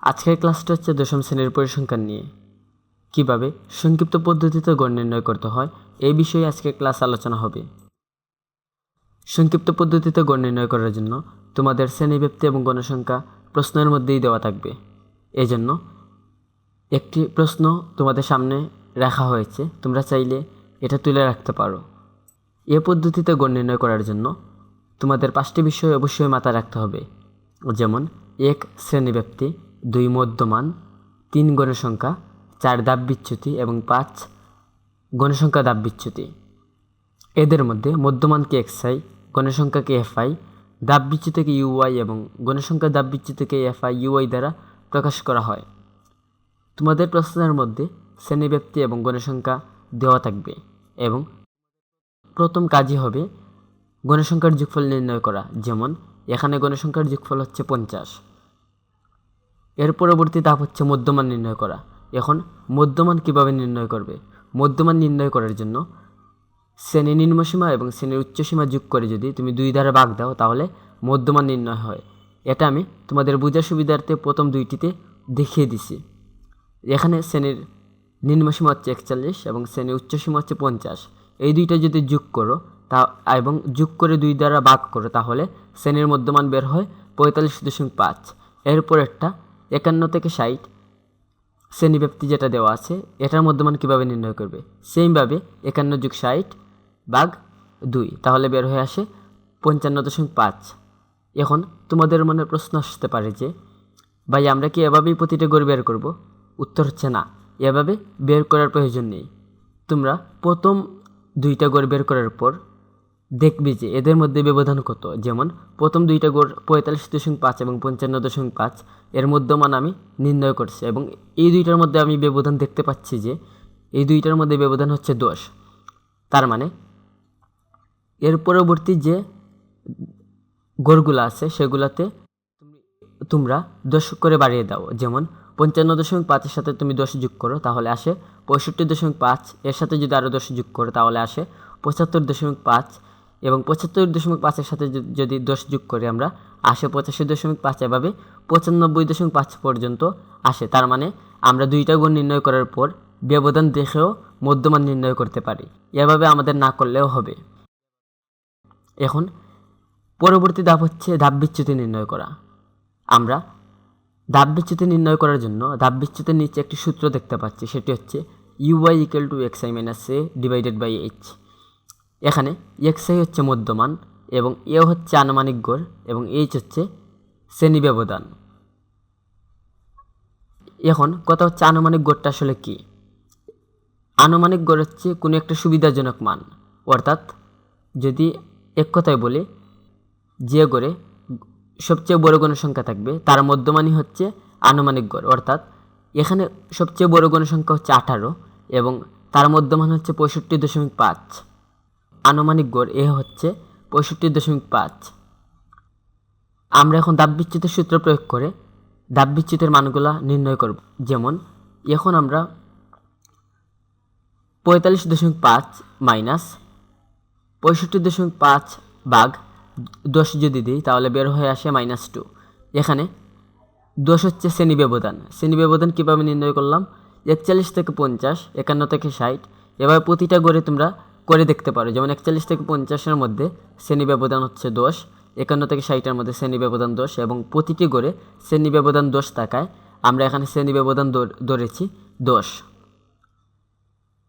আজকের ক্লাসটা হচ্ছে দশম শ্রেণির পরিসংখ্যান নিয়ে। কীভাবে সংক্ষিপ্ত পদ্ধতিতে গড় নির্ণয় করতে হয় এই বিষয়ে আজকে ক্লাস আলোচনা হবে। সংক্ষিপ্ত পদ্ধতিতে গড় নির্ণয় করার জন্য তোমাদের শ্রেণীব্যাপ্তি এবং গণসংখ্যা প্রশ্নের মধ্যেই দেওয়া থাকবে। এজন্য একটি প্রশ্ন তোমাদের সামনে রাখা হয়েছে, তোমরা চাইলে এটা তুলে রাখতে পারো। এ পদ্ধতিতে গড় নির্ণয় করার জন্য তোমাদের পাঁচটি বিষয় অবশ্যই মাথায় রাখতে হবে। যেমন, এক, শ্রেণীব্যাপ্তি। দুই মধ্যমান, তিন গণসংখ্যা, চার দাব বিচ্যুতি এবং পাঁচ গণসংখ্যা দাব বিচ্যুতি এদের মধ্যে মধ্যমানকে এক্সআই গণসংখ্যাকে এফআই দাব বিচ্যুতিকে ইউআই এবং গণসংখ্যা দাব বিচ্যুতিকে এফআই ইউআই দ্বারা প্রকাশ করা হয়। তোমাদের প্রশ্নের মধ্যে শ্রেণীব্যাপ্তি এবং গণসংখ্যা দেওয়া থাকবে এবং প্রথম কাজই হবে গণসংখ্যার যোগফল নির্ণয় করা। যেমন, এখানে গণসংখ্যার যোগফল হচ্ছে পঞ্চাশ। এর পরবর্তী ধাপ হচ্ছে মধ্যমান নির্ণয় করা। এখন, মধ্যমান কীভাবে নির্ণয় করবে? মধ্যমান নির্ণয় করার জন্য শ্রেণি নিম্নসীমা এবং শ্রেণির উচ্চসীমা যোগ করে যদি তুমি দুই ধারে ভাগ দাও, তাহলে মধ্যমান নির্ণয় হয়। এটা আমি তোমাদের বোঝার সুবিধার্থে প্রথম দুইটিতে দেখিয়ে দিছি। এখানে শ্রেণির নিম্নসীমা হচ্ছে একচল্লিশ এবং শ্রেণির উচ্চসীমা হচ্ছে পঞ্চাশ। এই দুইটা যদি যোগ করো, তা এবং যোগ করে দুই দ্বারা ভাগ করো, তাহলে শ্রেণির মধ্যমান বের হয় পঁয়তাল্লিশ দশমিক পাঁচ। এরপর একটা একান্ন থেকে ষাট শ্রেণীব্যাপ্তি যেটা দেওয়া আছে, এটার মধ্যমান কীভাবে নির্ণয় করবে? সেমভাবে একান্ন যুগ ষাট বাঘ দুই, তাহলে বের হয়ে আসে পঞ্চান্ন দশমিক পাঁচ। এখন তোমাদের মনে প্রশ্ন আসতে পারে যে, ভাই, আমরা কি এভাবেই প্রতিটা গড় বের করব? উত্তর হচ্ছে না। এভাবে বের করার প্রয়োজন নেই। তোমরা প্রথম দুইটা গড় বের করার পর দেখবি যে এদের মধ্যে ব্যবধান কত? যেমন, প্রথম দুইটা গড় পঁয়তাল্লিশ দশমিক পাঁচ এবং পঞ্চান্ন দশমিক পাঁচ। এর মধ্যমান আমি নির্ণয় করছি এবং এই দুইটার মধ্যে আমি ব্যবধান দেখতে পাচ্ছি যে এই দুইটার মধ্যে ব্যবধান হচ্ছে দশ। তার মানে এর পরবর্তী যে গড়গুলো আছে, সেগুলাতে তোমরা দশ করে বাড়িয়ে দাও। যেমন, পঞ্চান্ন দশমিক পাঁচের সাথে তুমি দশ যোগ করো, তাহলে আসে পঁয়ষট্টি দশমিক পাঁচ। এর সাথে যদি আরও দশ যোগ করো, তাহলে আসে পঁচাত্তর দশমিক পাঁচ। এবং পঁচাত্তর দশমিক পাঁচের সাথে যদি- দশ যোগ করি আমরা, আসে পঁচাশি দশমিক পাঁচ এভাবে পঁচানব্বই দশমিক পাঁচ পর্যন্ত আসে। তার মানে আমরা দুইটা গুণ নির্ণয় করার পর ব্যবধান দেখেও মধ্যমান নির্ণয় করতে পারি। এভাবে আমাদের না করলেও হবে। এখন পরবর্তী ধাপ হচ্ছে ধাপ বিচ্যুতি নির্ণয় করা। আমরা ধাপ বিচ্যুতি নির্ণয় করার জন্য ধাপ বিচ্যুতির নিচে একটি সূত্র দেখতে পাচ্ছি। সেটি হচ্ছে UI equal to X I minus A divided by H এখানে এক্স আই হচ্ছে মধ্যমান এবং এ হচ্ছে আনুমানিক গড় এবং এইচ হচ্ছে শ্রেণি ব্যবধান এখন কথা হচ্ছে আনুমানিক গড়টা আসলে কি? আনুমানিক গড় হচ্ছে কোনো একটা সুবিধাজনক মান। অর্থাৎ যদি এক কথায় বলি, যে গড়ে সবচেয়ে বড় গণসংখ্যা থাকবে, তার মধ্যমানই হচ্ছে আনুমানিক গড় অর্থাৎ এখানে সবচেয়ে বড় গণসংখ্যা হচ্ছে আঠারো এবং তার মধ্যমান হচ্ছে পঁয়ষট্টি দশমিক পাঁচ। আনুমানিক গড় এ হচ্ছে পঁয়ষট্টি দশমিক পাঁচ। আমরা এখন দাব বিচ্যুতির সূত্র প্রয়োগ করে দাব বিচ্যুতির মানগুলা নির্ণয় করব। যেমন, এখন আমরা পঁয়তাল্লিশ দশমিক পাঁচ মাইনাস পঁয়ষট্টি দশমিক পাঁচ বাঘ দশ যদি দিই, তাহলে বের হয়ে আসে মাইনাস টু। এখানে দশ হচ্ছে শ্রেণি ব্যবধান। শ্রেণি ব্যবধান কীভাবে নির্ণয় করলাম? একচল্লিশ থেকে পঞ্চাশ, একান্ন থেকে ষাট এবার প্রতিটা গড়ে তোমরা করে দেখতে পারো। যেমন একচল্লিশ থেকে পঞ্চাশের মধ্যে শ্রেণি ব্যবধান হচ্ছে দশ, একান্ন থেকে ষাটের মধ্যে শ্রেণি ব্যবধান দশ এবং প্রতিটি গড়ে শ্রেণি ব্যবধান দশ থাকায় আমরা এখানে শ্রেণি ব্যবধান ধর- ধরেছি দশ।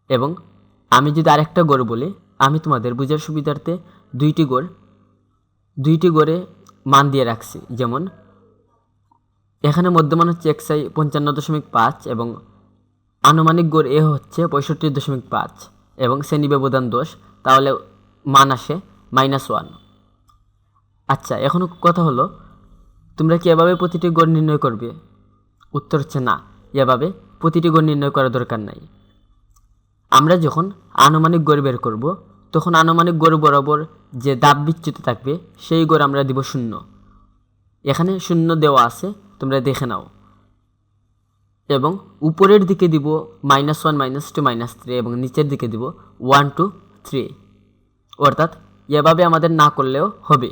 এবং আমি যদি আরেকটা গড় বলি, আমি তোমাদের বোঝার সুবিধার্থে দুইটি গড়, দুইটি গড়ে মান দিয়ে রাখছি। যেমন এখানে মধ্যমান হচ্ছে এক্সআই পঞ্চান্ন দশমিক পাঁচ এবং আনুমানিক গড় এ হচ্ছে পঁয়ষট্টি দশমিক পাঁচ। এবং শ্রেণি ব্যবধান দোষ তাহলে মান আসে মাইনাস ওয়ান আচ্ছা এখন কথা হলো, তোমরা কি এভাবে প্রতিটি গড় নির্ণয় করবে? উত্তর হচ্ছে না, এভাবে প্রতিটি গড় নির্ণয় করার দরকার নাই। আমরা যখন আনুমানিক গড় বের করব, তখন আনুমানিক গড় বরাবর যে দাব বিচ্যুতি থাকবে, সেই গড় আমরা দিব শূন্য। এখানে শূন্য দেওয়া আছে, তোমরা দেখে নাও। এবং উপরের দিকে দিব minus one minus two minus three এবং নিচের দিকে দিব ওয়ান টু থ্রি অর্থাৎ এভাবে আমাদের না করলেও হবে।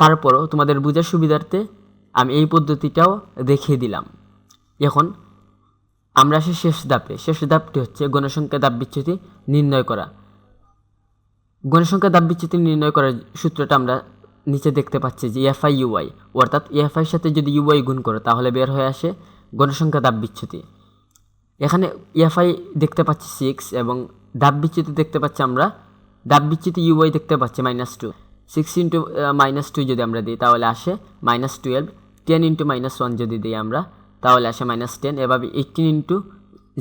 তারপরও তোমাদের বোঝার সুবিধার্থে আমি এই পদ্ধতিটাও দেখিয়ে দিলাম। এখন আমরা আসি শেষ ধাপে। শেষ ধাপটি হচ্ছে গণসংখ্যা দাপ বিচ্যুতি নির্ণয় করা। গণসংখ্যা ধাপ বিচ্যুতি নির্ণয় করার সূত্রটা আমরা নিচে দেখতে পাচ্ছি যে এফআই ইউআই। অর্থাৎ এফআইয়ের সাথে যদি ইউআই গুণ করো, তাহলে বের হয়ে আসে গণসংখ্যা দাব বিচ্যুতি এখানে এফআই দেখতে পাচ্ছি সিক্স এবং দাব বিচ্যুতি দেখতে পাচ্ছি আমরা। দাব বিচ্যুতি ইউআই দেখতে পাচ্ছি minus two six into minus two যদি আমরা দিই, তাহলে আসে minus twelve ten into minus one যদি দিই আমরা, তাহলে আসে মাইনাস টেন এভাবে এইটিন ইন্টু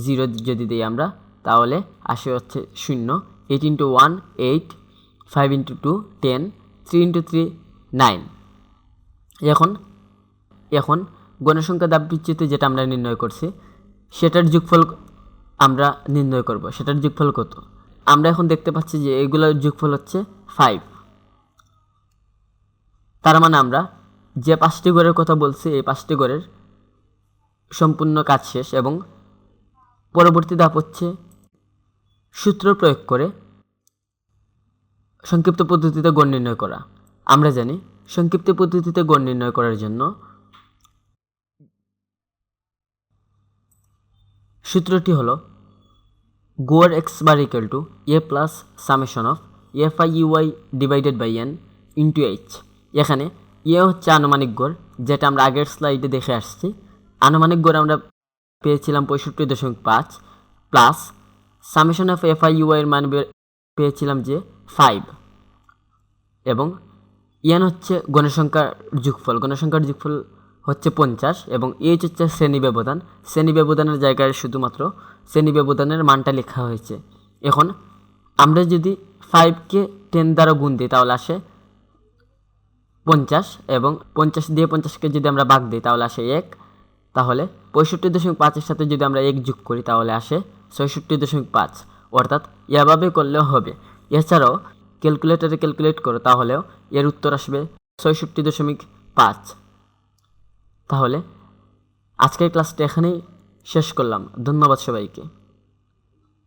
জিরো যদি দিই আমরা, তাহলে আসে হচ্ছে শূন্য। Eight into one eight five into two ten three into three nine. এখন এখন গণসংখ্যা দাব বিচ্যুতি যেটা আমরা নির্ণয় করছি, সেটার যোগফল আমরা নির্ণয় করব। সেটার যোগফল কত? আমরা এখন দেখতে পাচ্ছি যে এগুলোর যোগফল হচ্ছে ফাইভ। তার মানে আমরা যে পাঁচটি গড়ের কথা বলছি, এই পাঁচটি গড়ের সম্পূর্ণ কাজ শেষ এবং পরবর্তী ধাপ হচ্ছে সূত্র প্রয়োগ করে সংক্ষিপ্ত পদ্ধতিতে গণ নির্ণয় করা। আমরা জানি সংক্ষিপ্ত পদ্ধতিতে গণ নির্ণয় করার জন্য সূত্রটি হলো গোয়ার X bar equal to A plus summation of F I UI divided by N into H এখানে এ হচ্ছে আনুমানিক গড় যেটা আমরা আগের স্লাইডে দেখে আসছি। আনুমানিক গড় আমরা পেয়েছিলাম পঁয়ষট্টি দশমিক পাঁচ plus summation of F I ইউআইয়ের মান পেয়েছিলাম যে ফাইভ এবং ইয়ান হচ্ছে গণসংখ্যার যুগফল। গণসংখ্যার যুগফল হচ্ছে পঞ্চাশ এবং এইচ হচ্ছে শ্রেণি ব্যবধান। শ্রেণি ব্যবধানের জায়গায় শুধুমাত্র শ্রেণি ব্যবধানের মানটা লেখা হয়েছে। এখন আমরা যদি ফাইভকে টেন দ্বারা গুণ দিই, তাহলে আসে পঞ্চাশ এবং পঞ্চাশ দিয়ে পঞ্চাশকে যদি আমরা ভাগ দিই, তাহলে আসে এক। তাহলে পঁয়ষট্টি দশমিক পাঁচের সাথে যদি আমরা এক যোগ করি, তাহলে আসে ছয়ষট্টি দশমিক পাঁচ। অর্থাৎ এভাবে করলেও হবে। এছাড়াও ক্যালকুলেটরে ক্যালকুলেট করো, তাহলেও এর উত্তর আসবে ছয়ষট্টি দশমিক পাঁচ। তাহলে আজকের ক্লাসটা এখানেই শেষ করলাম। ধন্যবাদ সবাইকে।